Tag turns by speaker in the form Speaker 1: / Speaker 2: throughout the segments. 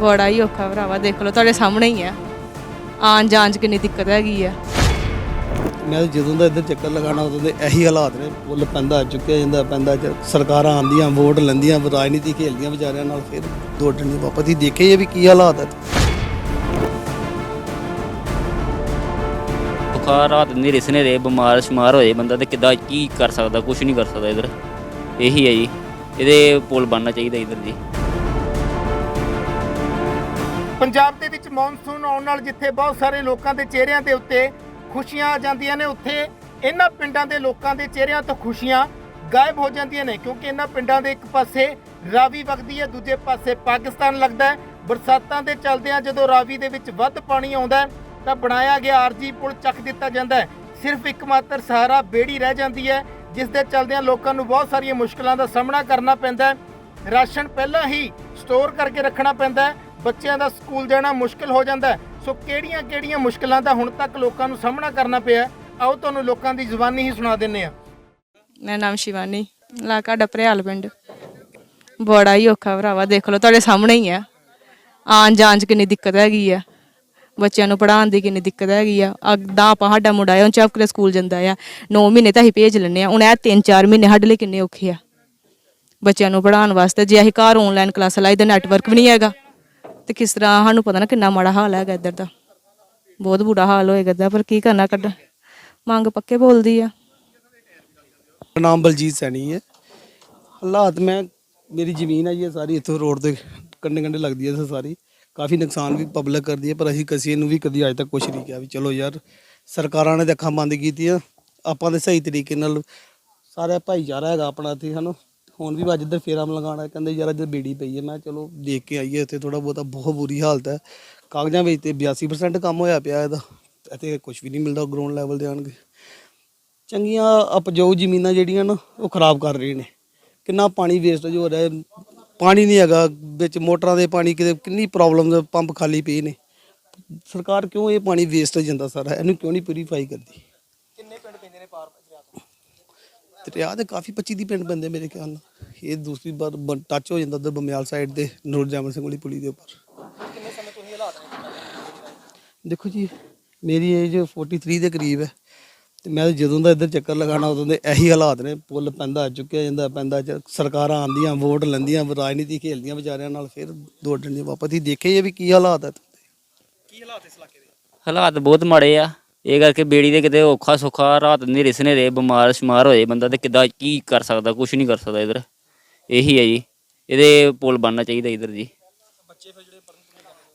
Speaker 1: ਬੜਾ ਹੀ ਔਖਾ ਭਰਾਵਾ ਦੇਖ ਲਓ ਤੁਹਾਡੇ ਸਾਹਮਣੇ ਹੀ ਆ। ਆਉਣ ਜਾਣ 'ਚ ਕਿੰਨੀ ਦਿੱਕਤ ਹੈਗੀ ਆ।
Speaker 2: ਮੈਂ ਜਦੋਂ ਦਾ ਇੱਧਰ ਚੱਕਰ ਲਗਾਣਾ ਉਦੋਂ ਦੇ ਇਹੀ ਹਾਲਾਤ ਨੇ। ਪੁੱਲ ਪੈਂਦਾ ਚੁੱਕਿਆ ਜਾਂਦਾ ਪੈਂਦਾ ਚ- ਸਰਕਾਰਾਂ ਆਉਂਦੀਆਂ ਵੋਟ ਲੈਂਦੀਆਂ ਰਾਜਨੀਤੀ ਖੇਲਦੀਆਂ ਵਿਚਾਰਿਆਂ ਨਾਲ ਫਿਰ ਦੌੜਨੀ ਵਾਪਸ ਹੀ ਦੇਖੇ ਇਹ ਵੀ ਕੀ ਹਾਲਾਤ ਹੈ
Speaker 3: ਬੁਖਾਰ ਰਾਤ ਹਨੇਰੇ ਸਨੇਰੇ ਬਿਮਾਰ ਸ਼ਮਾਰ ਹੋਏ ਬੰਦਾ ਤੇ ਕਿੱਦਾਂ ਕੀ ਕਰ ਸਕਦਾ ਕੁਝ ਨਹੀਂ ਕਰ ਸਕਦਾ ਇਧਰ। ਇਹੀ ਹੈ ਜੀ ਇਹਦੇ ਪੁਲ ਬਣਨਾ ਚਾਹੀਦਾ ਇਧਰ ਜੀ।
Speaker 4: ਪੰਜਾਬ ਦੇ ਵਿੱਚ ਮੌਨਸੂਨ ਆਉਣ ਨਾਲ ਜਿੱਥੇ ਬਹੁਤ ਸਾਰੇ ਲੋਕਾਂ ਦੇ ਚਿਹਰਿਆਂ ਦੇ ਉੱਤੇ ਖੁਸ਼ੀਆਂ ਆ ਜਾਂਦੀਆਂ ਨੇ, ਉੱਥੇ ਇਹਨਾਂ ਪਿੰਡਾਂ ਦੇ ਲੋਕਾਂ ਦੇ ਚਿਹਰਿਆਂ ਤੋਂ ਖੁਸ਼ੀਆਂ ਗਾਇਬ ਹੋ ਜਾਂਦੀਆਂ ਨੇ, ਕਿਉਂਕਿ ਇਹਨਾਂ ਪਿੰਡਾਂ ਦੇ ਇੱਕ ਪਾਸੇ ਰਾਵੀ ਵਗਦੀ ਹੈ, ਦੂਜੇ ਪਾਸੇ ਪਾਕਿਸਤਾਨ ਲੱਗਦਾ ਹੈ। ਬਰਸਾਤਾਂ ਦੇ ਚਲਦਿਆਂ ਜਦੋਂ ਰਾਵੀ ਦੇ ਵਿੱਚ ਵੱਧ ਪਾਣੀ ਆਉਂਦਾ ਤਾਂ ਬਣਾਇਆ ਗਿਆ ਆਰਜੀ ਪੁਲ ਚੱਕ ਦਿੱਤਾ ਜਾਂਦਾ ਸਿਰਫ ਇੱਕ ਮਾਤਰ ਸਹਾਰਾ ਬੇੜੀ ਰਹਿ ਜਾਂਦੀ ਹੈ, ਜਿਸ ਦੇ ਚਲਦਿਆਂ ਲੋਕਾਂ ਨੂੰ ਬਹੁਤ ਸਾਰੀਆਂ ਮੁਸ਼ਕਲਾਂ ਦਾ ਸਾਹਮਣਾ ਕਰਨਾ ਪੈਂਦਾ ਰਾਸ਼ਨ ਪਹਿਲਾਂ ਹੀ ਸਟੋਰ ਕਰਕੇ ਰੱਖਣਾ ਪੈਂਦਾ ਬੱਚਿਆਂ ਦਾ ਸਕੂਲ ਜਾਣਾ ਮੁਸ਼ਕਲ ਹੋ ਜਾਂਦਾ ਹੈ। ਸੋ ਕਿਹੜੀਆਂ-ਕਿਹੜੀਆਂ ਮੁਸ਼ਕਲਾਂ ਦਾ ਹੁਣ ਤੱਕ ਲੋਕਾਂ ਨੂੰ ਸਾਹਮਣਾ ਕਰਨਾ ਪਿਆ ਹੈ? ਆਓ ਤੁਹਾਨੂੰ ਲੋਕਾਂ ਦੀ ਜ਼ੁਬਾਨੀ ਹੀ ਸੁਣਾ ਦਿੰਨੇ ਆ
Speaker 1: ਮੇਰਾ ਨਾਮ ਸ਼ਿਵਾਨੀ, ਇਲਾਕਾ ਡਪਰਿਆਲ ਪਿੰਡ। ਬੜਾ ਹੀ ਔਖਾ ਭਰਾਵਾ, ਦੇਖ ਲਓ ਤੁਹਾਡੇ ਸਾਹਮਣੇ ਹੀ ਆ। ਆਉਣ ਜਾਣ 'ਚ ਕਿੰਨੀ ਦਿੱਕਤ ਹੈਗੀ ਆ। ਬੱਚਿਆਂ ਨੂੰ ਪੜ੍ਹਾਉਣ ਦੀ ਕਿੰਨੀ ਦਿੱਕਤ ਹੈਗੀ ਆ। ਅੱਦਾ ਆਪਾਂ ਸਾਡਾ ਮੁੰਡਾ ਆ ਉਹ ਚੌਕਰੇ ਸਕੂਲ ਜਾਂਦਾ ਆ। 9 ਮਹੀਨੇ ਤਾਂ ਅਸੀਂ ਭੇਜ ਲੈਂਦੇ ਆ ਹੁਣ ਇਹ 3-4 ਮਹੀਨੇ ਸਾਡੇ ਲਈ ਕਿੰਨੇ ਔਖੇ ਆ। ਬੱਚਿਆਂ ਨੂੰ ਪੜ੍ਹਾਉਣ ਵਾਸਤੇ ਜੇ ਅਸੀਂ ਘਰ ਆਨਲਾਈਨ ਕਲਾਸਾਂ ਲਾਈ ਤਾਂ ਨੈਟਵਰਕ ਵੀ ਨਹੀਂ ਹੈਗਾ। ਤੇ ਕਿਸ ਤਰ੍ਹਾਂ ਸਾਨੂੰ ਪਤਾ ਨਾ ਕਿੰਨਾ ਮਾੜਾ ਹਾਲ ਹੈਗਾ ਇੱਧਰ ਦਾ। ਬਹੁਤ ਬੁਰਾ ਹਾਲ ਹੋਏਗਾ ਇੱਧਰ ਪਰ ਕੀ ਕਰਨਾ ਕੱਢ। ਮੰਗ ਪੱਕੇ ਬੋਲਦੀ ਆ।
Speaker 2: ਮੇਰਾ ਨਾਮ ਬਲਜੀਤ ਸੈਣੀ ਹੈ। ਹਾਲਾਤ ਮੈਂ, ਮੇਰੀ ਜ਼ਮੀਨ ਹੈ ਜੀ, ਇਹ ਸਾਰੀ ਇੱਥੋਂ ਰੋਡ ਦੇ ਕੰਢੇ ਕੰਢੇ ਲੱਗਦੀ ਹੈ ਸਾਰੀ। ਕਾਫੀ ਨੁਕਸਾਨ ਵੀ ਪਬਲਿਕ ਕਰਦੀ ਹੈ ਪਰ ਅਸੀਂ ਕਿਸੇ ਨੂੰ ਵੀ ਕਦੀ ਅੱਜ ਤੱਕ ਕੁਝ ਨਹੀਂ ਕਿਹਾ ਵੀ ਚਲੋ ਯਾਰ, ਸਰਕਾਰਾਂ ਨੇ ਤਾਂ ਅੱਖਾਂ ਬੰਦ ਕੀਤੀਆਂ। ਆਪਾਂ ਦੇ ਸਹੀ ਤਰੀਕੇ ਨਾਲ ਸਾਰਾ ਭਾਈਚਾਰਾ ਹੈਗਾ ਆਪਣਾ ਇੱਥੇ, ਹਨ? ਹੁਣ ਵੀ ਅੱਜ ਇੱਧਰ ਫੇਰਾ ਲਗਾਉਣਾ ਕਹਿੰਦੇ ਯਾਰ ਇੱਧਰ ਬੇੜੀ ਪਈ ਹੈ ਮੈਂ ਕਿਹਾ ਚਲੋ ਦੇਖ ਕੇ ਆਈਏ, ਇੱਥੇ ਥੋੜਾ ਬਹੁਤਾ ਬਹੁਤ ਬੁਰੀ ਹਾਲਤ ਹੈ। ਕਾਗਜ਼ਾਂ ਵਿੱਚ ਤੇ 82% ਕੰਮ ਹੋਇਆ ਪਿਆ ਇਹਦਾ। ਇੱਥੇ ਕੁਝ ਵੀ ਨਹੀਂ ਮਿਲਦਾ ਗਰਾਊਂਡ ਲੈਵਲ ਦੇ ਆਣਗੇ ਚੰਗੀਆਂ ਉਪਜਾਊ ਜ਼ਮੀਨਾਂ ਜਿਹੜੀਆਂ ਨਾ, ਉਹ ਖਰਾਬ ਕਰ ਰਹੇ ਨੇ। ਕਿੰਨਾ ਪਾਣੀ ਵੇਸਟੇਜ ਹੋ ਰਿਹਾ ਹੈ। ਪਾਣੀ ਨਹੀਂ ਹੈਗਾ, ਵਿੱਚ ਮੋਟਰਾਂ ਦੇ ਪਾਣੀ ਕਿਤੇ ਕਿੰਨੀ ਪ੍ਰੋਬਲਮ ਪੰਪ ਖਾਲੀ ਪਏ ਨੇ। ਸਰਕਾਰ ਕਿਉਂ ਇਹ ਪਾਣੀ ਵੇਸਟ ਹੋ ਜਾਂਦਾ ਸਾਰਾ? ਇਹਨੂੰ ਕਿਉਂ ਨਹੀਂ ਪਿਊਰੀਫਾਈ ਕਰਦੀ ਕਿੰਨੇ ਪਿੰਡ ਪੈਂਦੇ ਨੇ ਪਾਰ ਦਰਿਆ ਦੇ ਕਾਫੀ 25 ਦੀ ਪਿੰਡ ਪੈਂਦੇ ਮੇਰੇ ਖਿਆਲ ਨਾਲ। ਇਹ ਦੂਸਰੀ ਵਾਰ ਟੱਚ ਹੋ ਜਾਂਦਾ ਉਧਰ ਬਮਿਆਲ ਸਾਈਡ ਤੇ ਨੂਰ ਜਾਮਨ ਸਿੰਘ ਵਾਲੀ ਪੁਲੀ ਦੇ ਉੱਪਰ। ਦੇਖੋ ਜੀ ਮੇਰੀ ਏਜ 43 ਦੇ ਕਰੀਬ ਹੈ। ਤੇ ਮੈਂ ਜਦੋਂ ਦਾ ਇੱਧਰ ਚੱਕਰ ਲਗਾਣਾ ਉਦੋਂ ਦੇ ਇਹੀ ਹਾਲਾਤ ਨੇ। ਪੁੱਲ ਪੈਂਦਾ ਚੁੱਕਿਆ ਜਾਂਦਾ ਪੈਂਦਾ ਚ- ਸਰਕਾਰਾਂ ਆਉਂਦੀਆਂ ਵੋਟ ਲੈਂਦੀਆਂ ਰਾਜਨੀਤੀ ਖੇਲਦੀਆਂ ਵਿਚਾਰਿਆਂ ਨਾਲ ਫਿਰ ਦੌੜਨੀ ਵਾਪਸ। ਹੀ ਦੇਖੇ ਇਹ ਵੀ ਕੀ ਹਾਲਾਤ ਹੈ
Speaker 3: ਹਾਲਾਤ ਬਹੁਤ ਮਾੜੇ ਆ। ਇਹ ਕਰਕੇ ਬੇੜੀ ਦੇ ਕਿਤੇ ਔਖਾ ਸੁੱਖਾ ਰਾਤ ਹਨੇਰੇ ਸਨੇਰੇ ਬਿਮਾਰ ਸ਼ਮਾਰ ਹੋਏ ਬੰਦਾ ਤੇ ਕਿੱਦਾਂ ਕੀ ਕਰ ਸਕਦਾ ਕੁਝ ਨਹੀਂ ਕਰ ਸਕਦਾ ਇਧਰ। ਇਹੀ ਹੈ ਜੀ। ਇਹਦੇ ਪੁਲ ਬਣਨਾ ਚਾਹੀਦਾ ਇਧਰ ਜੀ।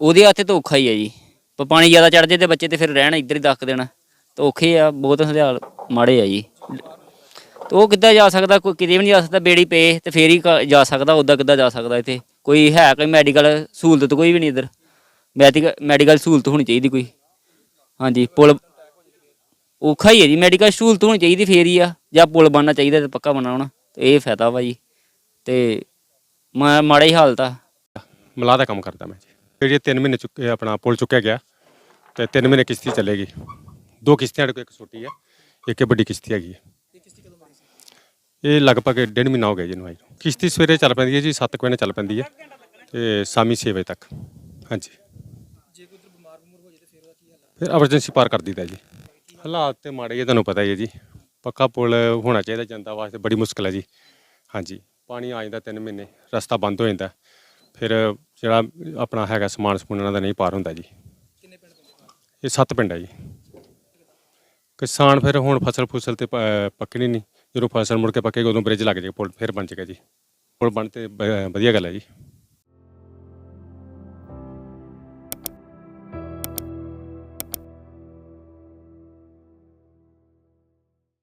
Speaker 3: ਉਹਦੇ ਹੱਥੇ ਤਾਂ ਔਖਾ ਹੀ ਹੈ ਜੀ। ਪਰ ਪਾਣੀ ਜ਼ਿਆਦਾ ਚੜ ਜੇ ਤੇ ਬੱਚੇ ਤੇ ਫਿਰ ਰਹਿਣ ਇੱਧਰ ਹੀ ਦੱਕ ਦੇਣਾ। ਤਾਂ ਔਖੇ ਆ, ਬਹੁਤ ਹਲਿਆਲ ਮਾੜੇ ਆ ਜੀ। ਤੇ ਉਹ ਕਿੱਦਾਂ ਜਾ ਸਕਦਾ, ਕੋਈ ਕਿਤੇ ਵੀ ਨਹੀਂ ਜਾ ਸਕਦਾ, ਬੇੜੀ ਪਏ ਤੇ ਫੇਰ ਹੀ ਕ- ਜਾ ਸਕਦਾ, ਉੱਦਾਂ ਕਿੱਦਾਂ ਜਾ ਸਕਦਾ ਇੱਥੇ। ਕੋਈ ਹੈ ਕੋਈ ਮੈਡੀਕਲ ਸਹੂਲਤ ਕੋਈ ਵੀ ਨਹੀਂ ਇੱਧਰ। ਮੈਡੀਕਲ ਮੈਡੀਕਲ ਸਹੂਲਤ ਹੋਣੀ ਚਾਹੀਦੀ ਕੋਈ। ਹਾਂਜੀ, ਪੁਲ ਔਖਾ ਹੀ ਹੈ ਜੀ ਮੈਡੀਕਲ ਸਹੂਲਤ ਹੋਣੀ ਚਾਹੀਦੀ ਫੇਰ ਹੀ ਆ ਜਾਂ ਪੁਲ ਬਣਨਾ ਚਾਹੀਦਾ ਤੇ ਪੱਕਾ ਬਣਾਉਣਾ ਤੇ ਇਹ ਫਾਇਦਾ ਵਾ ਜੀ ਤੇ ਮਾ- ਮਾੜਾ ਹੀ ਹਾਲਤ ਆ।
Speaker 5: ਮਲਾਹ ਦਾ ਕੰਮ ਕਰਦਾ ਮੈਂ ਜੀ। ਜਿਹੜੀ 3 ਮਹੀਨੇ ਚੁੱਕੇ ਆਪਣਾ ਪੁਲ ਚੁੱਕਿਆ ਗਿਆ ਤੇ 3 ਮਹੀਨੇ ਕਿਸ਼ਤੀ ਚੱਲੇਗੀ। ਦੋ ਕਿਸ਼ਤੀਆਂ ਸਾਡੇ ਕੋਲ ਇੱਕ ਛੋਟੀ ਆ ਇੱਕ ਇਹ ਵੱਡੀ ਕਿਸ਼ਤੀ ਹੈਗੀ ਹੈ ਇਹ ਲਗਭਗ ਡੇਢ ਮਹੀਨਾ ਹੋ ਗਿਆ ਜੀ ਇਹਨੂੰ ਆਈ ਨੂੰ। ਕਿਸ਼ਤੀ ਸਵੇਰੇ ਚੱਲ ਪੈਂਦੀ ਹੈ ਜੀ 7 ਵਜੇ ਚੱਲ ਪੈਂਦੀ ਹੈ ਤੇ ਸ਼ਾਮੀ 6 ਵਜੇ ਤੱਕ। ਹਾਂਜੀ। ਜੇ ਕੋਈ ਬਿਮਾਰ ਬਿਮਾਰ ਹੋ ਜਾਏ ਤੇ ਫਿਰ ਉਹਦਾ ਕੀ ਹਾਲ ਫਿਰ ਐਮਰਜੈਂਸੀ ਪਾਰ ਕਰ ਦਿੱਤਾ ਜੀ। ਹਾਲਾਤ ਤੇ ਮਾੜੇ ਹੀ ਤੁਹਾਨੂੰ ਪਤਾ ਹੀ ਹੈ ਜੀ। ਪੱਕਾ ਪੁਲ ਹੋਣਾ ਚਾਹੀਦਾ ਜਨਤਾ ਵਾਸਤੇ, ਬੜੀ ਮੁਸ਼ਕਲ ਹੈ ਜੀ। ਹਾਂਜੀ, ਪਾਣੀ ਆ ਜਾਂਦਾ 3 ਮਹੀਨੇ, ਰਸਤਾ ਬੰਦ ਹੋ ਜਾਂਦਾ। ਫਿਰ ਜਿਹੜਾ ਆਪਣਾ ਹੈਗਾ ਸਮਾਨ ਸਮੂਨ ਇਹਨਾਂ ਦਾ ਨਹੀਂ ਪਾਰ ਹੁੰਦਾ ਜੀ। ਕਿੰਨੇ ਪਿੰਡ ਇਹ ਸੱਤ ਪਿੰਡ ਹੈ ਜੀ। ਕਿਸਾਨ ਫਿਰ ਹੁਣ ਫਸਲ ਫੁਸਲ ਤੇ ਪ- ਪੱਕਣੀ ਨਹੀਂ। ਜਦੋਂ ਫਸਲ ਮੁੜ ਕੇ ਪੱਕੇਗੀ ਉਦੋਂ ਬ੍ਰਿਜ ਲੱਗ ਜਾਏਗਾ, ਪੁਲ ਫਿਰ ਬਣ ਜਾਏਗਾ ਜੀ। ਪੁਲ ਬਣ ਤੇ ਬ- ਵਧੀਆ ਗੱਲ ਹੈ ਜੀ।